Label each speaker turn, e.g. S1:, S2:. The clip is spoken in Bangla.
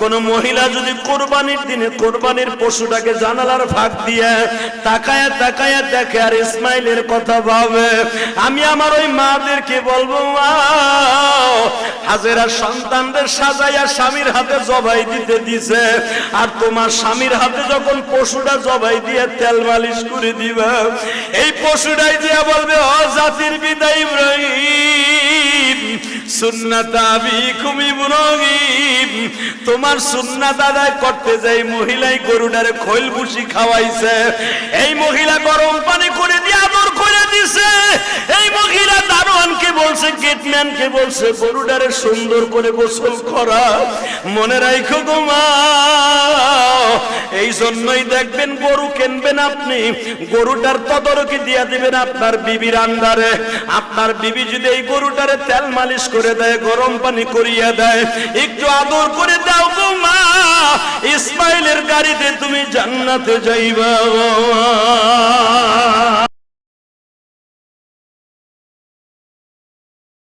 S1: কোন মহিলা যদি কোরবানির দিনে কোরবানির পশুটাকে জানালার ভাগ দিয়ে তাকায়া তাকায়া দেখে আর ইসমাইলের কথা ভাবে, আমি আমার ওই মাদেরকে বলব হাজেরা সন্তানদের সাজাইয়া স্বামীর হাতে জবাই দিতে দিছে। আর তোমার স্বামীর হাতে যখন পশুটা জবাই দিয়ে তেল মালিশ করে দিবে, এই পশুটাই দিয়া বলবে, ও জাতির বিদায় ইব্রাহিম, সুন্নাত আবিকুম ইব্রাহিম তোমার সুন্না দাদায় করতে যাই মহিলাই গরুডারে খৈল ভুসি খাওয়াইছে, এই মহিলা গরম পানি করে দিয়ে আদর করে দিছে। এই মহিলা দারোয়ানকে বলছে, গেটম্যানকে বলছে, গরুটারে সুন্দর করে গোসল করা। মনে রাখো গোমা এই জন্যই দেখবেন গরু কিনবেন আপনি। গরুটার তদরকি দিয়া দিবেন আপনার বিবির আন্ডারে। আপনার বিবি যদি এই গরুটারে তেল মালিশ করে দেয়, গরম পানি করিয়া দেয়, একটু আদর করে দাও গো মা। ইসমাইলের গাড়িতে তুমি জান্নাতে যাইবা।